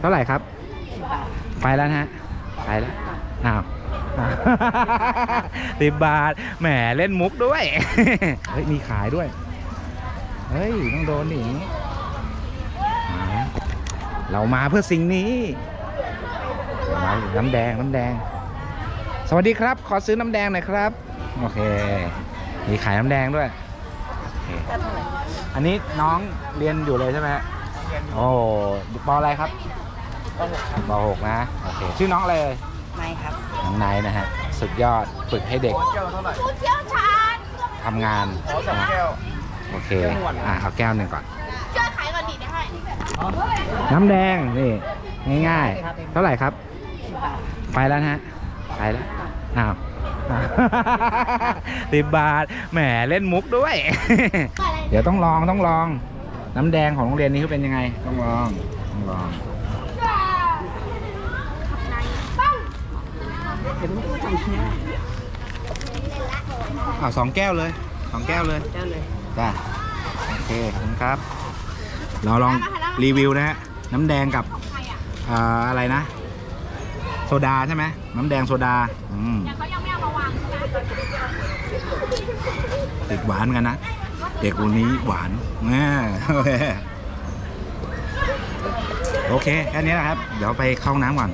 เท่าไหร่ครับสิบบาทไปแล้วนะฮะ ไปแล้วอ้าวสิบบาท แหมเล่นมุกด้วย เฮ้ย มีขายด้วย เฮ้ย ต้องโดนหนีมาแล้วเรามาเพื่อสิ่งนี้มาน้ำแดงน้ำแดง สวัสดีครับ ขอซื้อน้ำแดงหน่อยครับ โอเค มีขายน้ำแดงด้วยโอเคก็เท่าไหร่อันนี้น้องเรียนอยู่เลยใช่ไหม ฮะโอ้ปออะไรครับก็หกครับปหกนะโอเคชื่อน้องอะไรเอ่ยไม่ครับน้องไนท์นะฮะสุดยอดฝึกให้เด็กแก้วเท่าไหร่ทำงานขอสองนะแก้ว โอเคอะเอาแก้วหนึ่งก่อน ช่วยขายก่อนดิได้ให้น้ำแดงนี่ง่ายๆ เท่าไหร่ครับสิบบาทไปแล้วนะฮะไปแล้วอ้าวสิบบาทแหมเล่นมุกด้วยเดี๋ยวต้องลองต้องลอง น้ำแดงของโรงเรียนนี้เขาเป็นยังไง ต้องลองต้องลองเดี๋ยวมันก็จำเชื่ออ้าวสองแก้วเลยสองแก้วเลยเจ้าเลยจ้าโอเคขอบคุณครับ เราลองรีวิวนะฮะน้ำแดงกับอ่าอะไรนะ โซดาใช่ไหมน้ำแดงโซดาอืมเขายังไม่เอามาวางใช่ไหมติดหวานเหมือนกันนะ เด็กคนนี้หวานแน่โอเค โอเค แค่นี้นะครับ เดี๋ยวไปเข้าน้ำก่อน